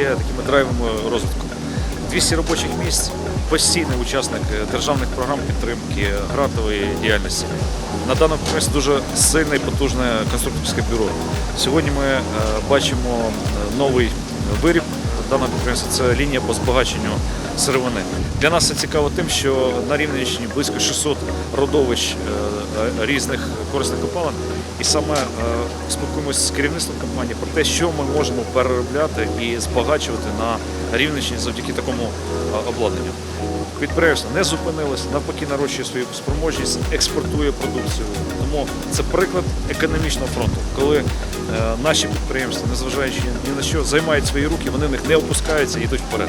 якими драйвами розвитку. 200 робочих місць, постійний учасник е, державних програм підтримки грантової діяльності. На даному підприємстві дуже сильне і потужне конструкторське бюро. Сьогодні ми е, бачимо е, новий виріб даного підприємства це лінія по збагаченню сировини. Для нас це цікаво тим, що на Рівненщині близько 600 родовищ е, е, різних корисних копалин. І саме е, спілкуємося з керівництвом компанії про те, що ми можемо переробляти і збагачувати на Рівненщині завдяки такому обладнанню. Підприємство не зупинилось, навпаки, нарощує свою спроможність, експортує продукцію. Тому це приклад економічного фронту, коли наші підприємства, незважаючи ні на що, займають свої руки, вони в них не опускаються і йдуть вперед.